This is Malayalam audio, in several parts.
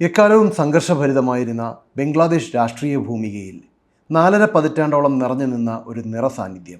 എക്കാലവും സംഘർഷഭരിതമായിരുന്ന ബംഗ്ലാദേശ് രാഷ്ട്രീയ ഭൂമികയിൽ നാലര പതിറ്റാണ്ടോളം നിറഞ്ഞു നിന്ന ഒരു നിറസാന്നിധ്യം.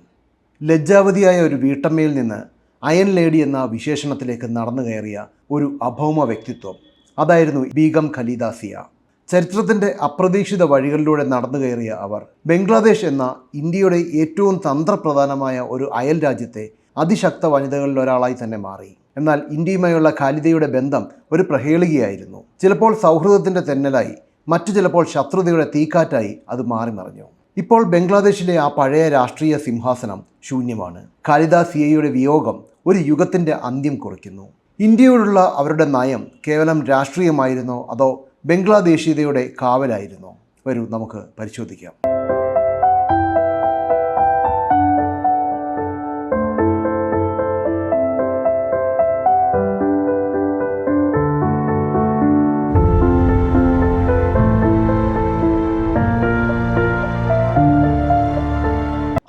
ലജ്ജാവതിയായ ഒരു വീട്ടമ്മയിൽ നിന്ന് അയൻ ലേഡി എന്ന വിശേഷണത്തിലേക്ക് നടന്നു കയറിയ ഒരു അഭൗമ വ്യക്തിത്വം. അതായിരുന്നു ബീഗം ഖലീദാസിയ. ചരിത്രത്തിന്റെ അപ്രതീക്ഷിത വഴികളിലൂടെ നടന്നു കയറിയ അവർ ബംഗ്ലാദേശ് എന്ന ഇന്ത്യയുടെ ഏറ്റവും തന്ത്രപ്രധാനമായ ഒരു അയൽ രാജ്യത്തെ അതിശക്ത വനിതകളിൽ ഒരാളായി തന്നെ മാറി. എന്നാൽ ഇന്ത്യയുമായുള്ള ഖാലിദയുടെ ബന്ധം ഒരു പ്രഹേളികയായിരുന്നു. ചിലപ്പോൾ സൗഹൃദത്തിന്റെ തെന്നലായി മറ്റു ചിലപ്പോൾ ശത്രുതയുടെ തീക്കാറ്റായി അത് മാറിമറിഞ്ഞു. ഇപ്പോൾ ബംഗ്ലാദേശിലെ ആ പഴയ രാഷ്ട്രീയ സിംഹാസനം ശൂന്യമാണ്. ഖാലിദ സിയയുടെ വിയോഗം ഒരു യുഗത്തിന്റെ അന്ത്യം കുറിക്കുന്നു. ഇന്ത്യയോടുള്ള അവരുടെ നയം കേവലം രാഷ്ട്രീയമായിരുന്നോ അതോ ബംഗ്ലാദേശീയതയുടെ കാവലായിരുന്നോ? വരൂ നമുക്ക് പരിശോധിക്കാം.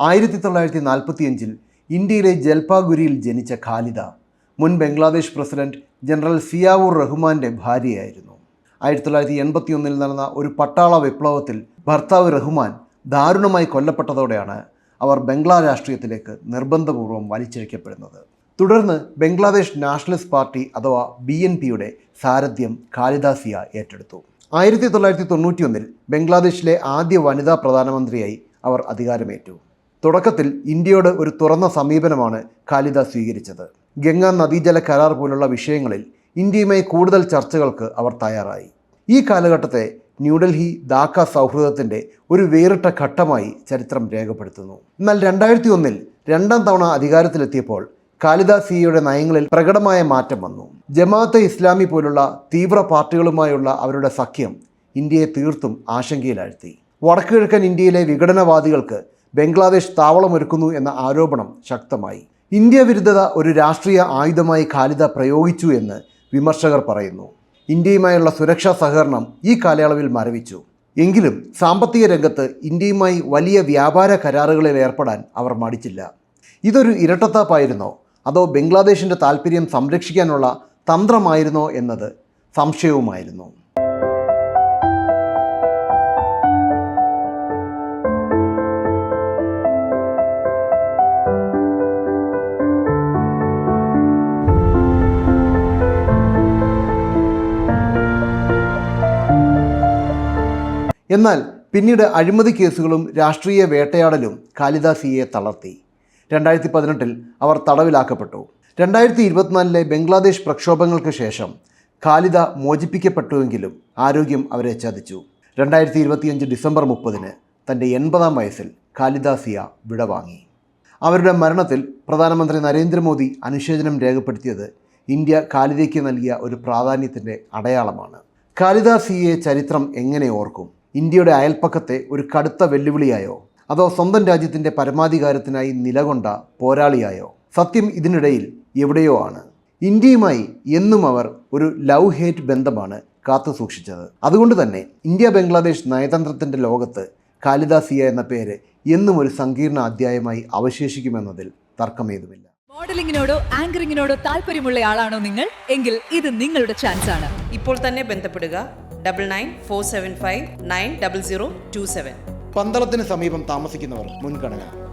ആയിരത്തി തൊള്ളായിരത്തി നാൽപ്പത്തിയഞ്ചിൽ ഇന്ത്യയിലെ ജൽപാഗുരിയിൽ ജനിച്ച ഖാലിദ മുൻ ബംഗ്ലാദേശ് പ്രസിഡന്റ് ജനറൽ സിയാവൂർ റഹ്മാന്റെ ഭാര്യയായിരുന്നു. ആയിരത്തി തൊള്ളായിരത്തി എൺപത്തിയൊന്നിൽ നടന്ന ഒരു പട്ടാള വിപ്ലവത്തിൽ ഭർത്താവ് റഹ്മാൻ ദാരുണമായി കൊല്ലപ്പെട്ടതോടെയാണ് അവർ ബംഗ്ലാ രാഷ്ട്രീയത്തിലേക്ക് നിർബന്ധപൂർവം വലിച്ചിഴക്കപ്പെടുന്നത്. തുടർന്ന് ബംഗ്ലാദേശ് നാഷണലിസ്റ്റ് പാർട്ടി അഥവാ ബി എൻ പിയുടെ സാരഥ്യം ഖാലിദാസിയ ഏറ്റെടുത്തു. ആയിരത്തി തൊള്ളായിരത്തി തൊണ്ണൂറ്റിയൊന്നിൽ ബംഗ്ലാദേശിലെ ആദ്യ വനിതാ പ്രധാനമന്ത്രിയായി അവർ അധികാരമേറ്റു. തുടക്കത്തിൽ ഇന്ത്യയോട് ഒരു തുറന്ന സമീപനമാണ് ഖാലിദ സ്വീകരിച്ചത്. ഗംഗാ നദീജല കരാർ പോലുള്ള വിഷയങ്ങളിൽ ഇന്ത്യയുമായി കൂടുതൽ ചർച്ചകൾക്ക് അവർ തയ്യാറായി. ഈ കാലഘട്ടത്തെ ന്യൂഡൽഹി ധാക്ക സൗഹൃദത്തിന്റെ ഒരു വേറിട്ട ഘട്ടമായി ചരിത്രം രേഖപ്പെടുത്തുന്നു. എന്നാൽ രണ്ടായിരത്തി ഒന്നിൽ രണ്ടാം തവണ അധികാരത്തിലെത്തിയപ്പോൾ ഖാലിദ സിയുടെ നയങ്ങളിൽ പ്രകടമായ മാറ്റം വന്നു. ജമാഅത്തെ ഇസ്ലാമി പോലുള്ള തീവ്ര പാർട്ടികളുമായുള്ള അവരുടെ സഖ്യം ഇന്ത്യയെ തീർത്തും ആശങ്കയിലാഴ്ത്തി. വടക്കുകിഴക്കൻ ഇന്ത്യയിലെ വിഘടനവാദികൾക്ക് ബംഗ്ലാദേശ് താവളമൊരുക്കുന്നു എന്ന ആരോപണം ശക്തമായി. ഇന്ത്യ വിരുദ്ധത ഒരു രാഷ്ട്രീയ ആയുധമായി ഖാലിദ പ്രയോഗിച്ചു എന്ന് വിമർശകർ പറയുന്നു. ഇന്ത്യയുമായുള്ള സുരക്ഷാ സഹകരണം ഈ കാലയളവിൽ മരവിച്ചു. എങ്കിലും സാമ്പത്തിക രംഗത്ത് ഇന്ത്യയുമായി വലിയ വ്യാപാര കരാറുകളിൽ ഏർപ്പെടാൻ അവർ മടിച്ചില്ല. ഇതൊരു ഇരട്ടത്താപ്പായിരുന്നോ? അതോ ബംഗ്ലാദേശിന്റെ താൽപ്പര്യം സംരക്ഷിക്കാനുള്ള തന്ത്രമായിരുന്നോ എന്നത് സംശയവുമായിരുന്നു. എന്നാൽ പിന്നീട് അഴിമതി കേസുകളും രാഷ്ട്രീയ വേട്ടയാടലും കാളിദാസിയെ തളർത്തി. രണ്ടായിരത്തി പതിനെട്ടിൽ അവർ തടവിലാക്കപ്പെട്ടു. രണ്ടായിരത്തി ഇരുപത്തിനാലിലെ ബംഗ്ലാദേശ് പ്രക്ഷോഭങ്ങൾക്ക് ശേഷം ഖാലിദ മോചിപ്പിക്കപ്പെട്ടുവെങ്കിലും ആരോഗ്യം അവരെ ചതിച്ചു. രണ്ടായിരത്തി ഇരുപത്തിയഞ്ച് ഡിസംബർ മുപ്പതിന് തന്റെ എൺപതാം വയസ്സിൽ കാലിദാസിയ വിടവാങ്ങി. അവരുടെ മരണത്തിൽ പ്രധാനമന്ത്രി നരേന്ദ്രമോദി അനുശോചനം രേഖപ്പെടുത്തിയത് ഇന്ത്യ ഖാലിദയ്ക്ക് നൽകിയ ഒരു പ്രാധാന്യത്തിന്റെ അടയാളമാണ്. ഖാലിദാസിയെ ചരിത്രം എങ്ങനെ ഓർക്കും? ഇന്ത്യയുടെ അയൽപ്പക്കത്തെ ഒരു കടുത്ത വെല്ലുവിളിയായോ? അതോ സ്വന്തം രാജ്യത്തിന്റെ പരമാധികാരത്തിനായി നിലകൊണ്ട പോരാളിയായോ? സത്യം ഇതിനിടയിൽ എവിടെയോ ആണ്. ഇന്ത്യയുമായി എന്നും അവർ ഒരു ലവ് ഹേറ്റ് ബന്ധമാണ് കാത്തു സൂക്ഷിച്ചത്. അതുകൊണ്ട് തന്നെ ഇന്ത്യ ബംഗ്ലാദേശ് നയതന്ത്രത്തിന്റെ ലോകത്ത് കാലിദാസിയ എന്ന പേര് എന്നും ഒരു സങ്കീർണ അധ്യായമായി അവശേഷിക്കുമെന്നതിൽ തർക്കമേതുമില്ല. മോഡലിംഗിനോടോ ആങ്കറിംഗിനോടോ താല്പര്യമുള്ള ആളാണോ നിങ്ങൾ? എങ്കിൽ ഇത് നിങ്ങളുടെ ചാൻസ് ആണ് ഇപ്പോൾ തന്നെ ബന്ധപ്പെടുക. Double nine four seven five nine double zero two seven പന്തളത്തിന് സമീപം താമസിക്കുന്നവർ മുൻഗണന.